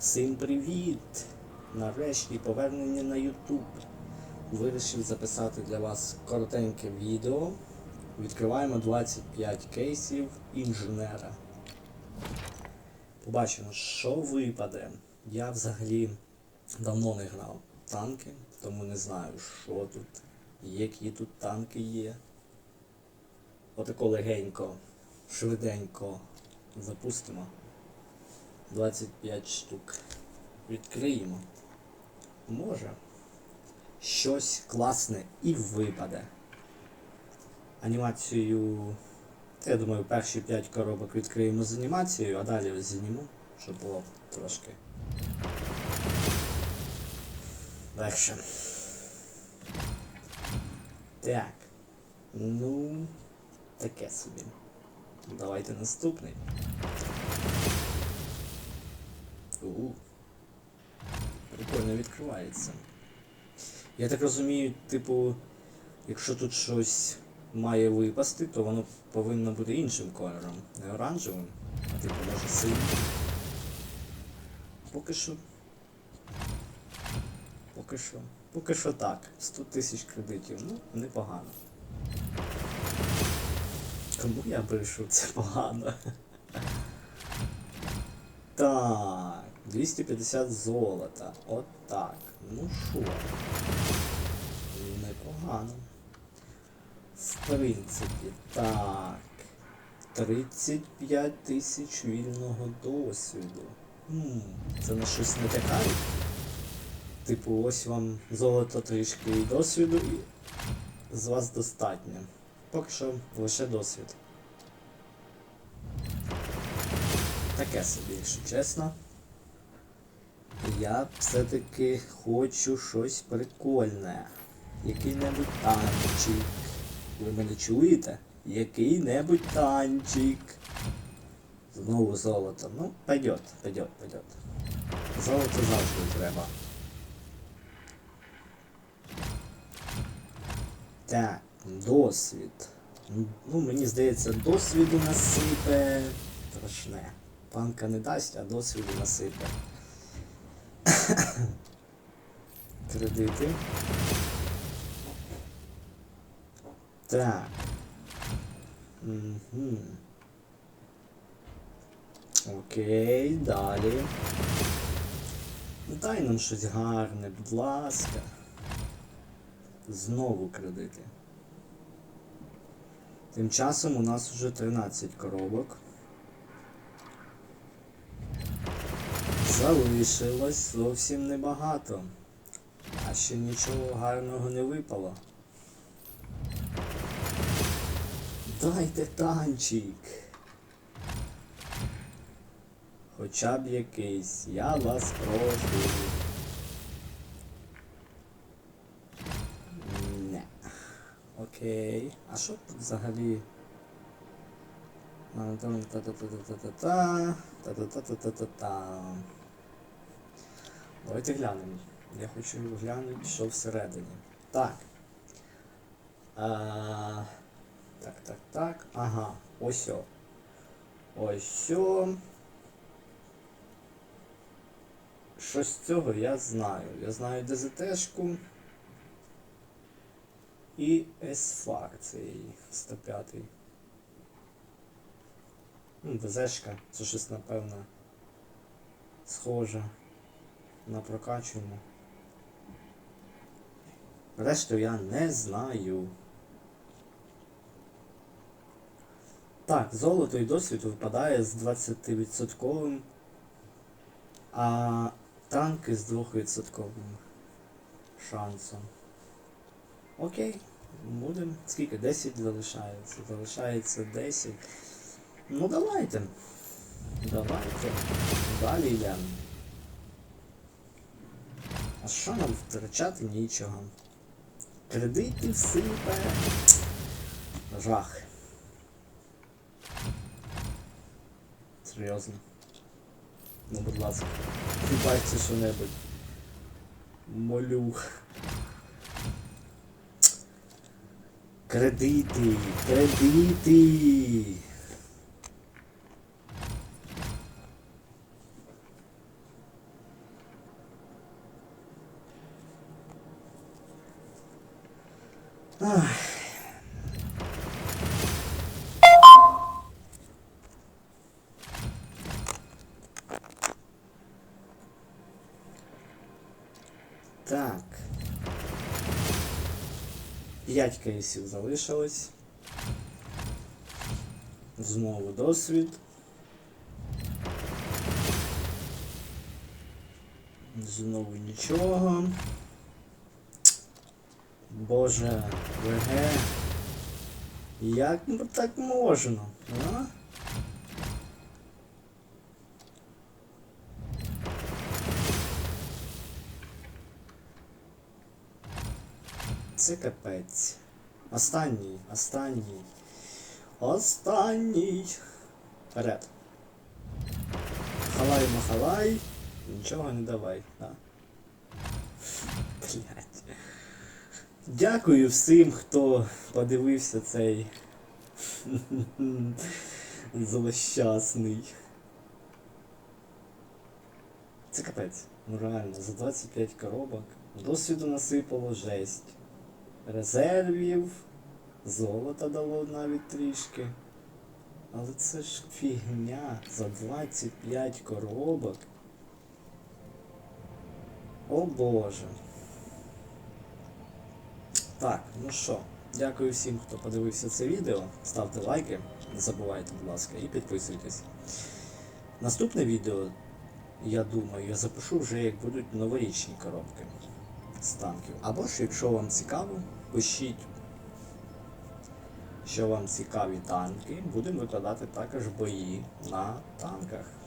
Всім привіт! Нарешті повернення на YouTube. Вирішив записати для вас коротеньке відео. Відкриваємо 25 кейсів інженера. Побачимо, що випаде. Я взагалі давно не грав танки, тому не знаю, що тут, які тут танки є. Отако легенько, швиденько запустимо. 25 штук. Відкриємо. Може. Щось класне і випаде. Анімацію. Я думаю, перші 5 коробок відкриємо з анімацією, а далі зніму, щоб було трошки. Легше. Так. Ну, таке собі. Давайте наступний. У. Прикольно відкривається. Я так розумію, типу, якщо тут щось має випасти, то воно повинно бути іншим кольором. Не оранжевим, а типу може синім. Поки що. Поки що. Поки що так. 100 тисяч кредитів. Ну, непогано. Кому я пишу, це погано. Так, 250 золота. От так. Ну що? Непогано. В принципі, так. 35 тисяч вільного досвіду. Хм, це на щось не тякає? Типу, ось вам золото трішки і досвіду, і з вас достатньо. Поки що лише досвід. Таке собі, якщо чесно. Я все-таки хочу щось прикольне. Який-небудь танчик. Ви мене чуєте? Який-небудь танчик. Знову золото. Ну, пойдет, пойдет, пойдет. Золото завжди треба. Так, досвід. Ну, мені здається, досвіду насипе. Страшне. Панка не дасть, а досвіду насипе. Кредити. Так. Угу. Окей, далі. Дай нам щось гарне, будь ласка. Знову кредити. Тим часом у нас вже 13 коробок. Залишилось зовсім небагато. А ще нічого гарного не випало. Дайте танчик. Хоча б якийсь. Я вас прошу. Не. Окей. А що тут взагалі? А, там Та-та-та-та-та-та. Та-та-та-та-та-та. Давайте глянемо. Я хочу глянути, що всередині. Так. А, так, так, так. Ага, ось о. Ось о. Щось з цього я знаю. Я знаю ДЗТшку і Есфар цей 105. Ну, ДЗшка, це щось напевно схоже на прокачуємо. Решту я не знаю. Так, золото і досвід випадає з 20%, а танки з 2% шансом. Окей, будемо. Скільки? 10 залишається. Залишається 10. Ну давайте. Давайте. Далі йдемо. А що нам втрачати нічого? Кредити всипе. Жах. Серйозно. Ну, будь ласка. Хібайте що-небудь. Молю. Кредити, кредити. Так. П'ять кейсів залишилось. Знову досвід. Знову нічого. Боже, ВГ. Як так можна? А? Це капець. Останній, останній. Останній. Вперед. Халай махалай. Нічого не давай, да. Блять. Дякую всім, хто подивився цей злощасний. Це капець. Ну реально, за 25 коробок. Досвіду насипало жесть. Резервів, золота дало навіть трішки. Але це ж фігня за 25 коробок. О боже. Так, ну що, дякую всім, хто подивився це відео. Ставте лайки, не забувайте, будь ласка, і підписуйтесь. Наступне відео, я думаю, я запишу вже як будуть новорічні коробки з танків. Або ж, якщо вам цікаво, пишіть, що вам цікаві танки, будемо викладати також бої на танках.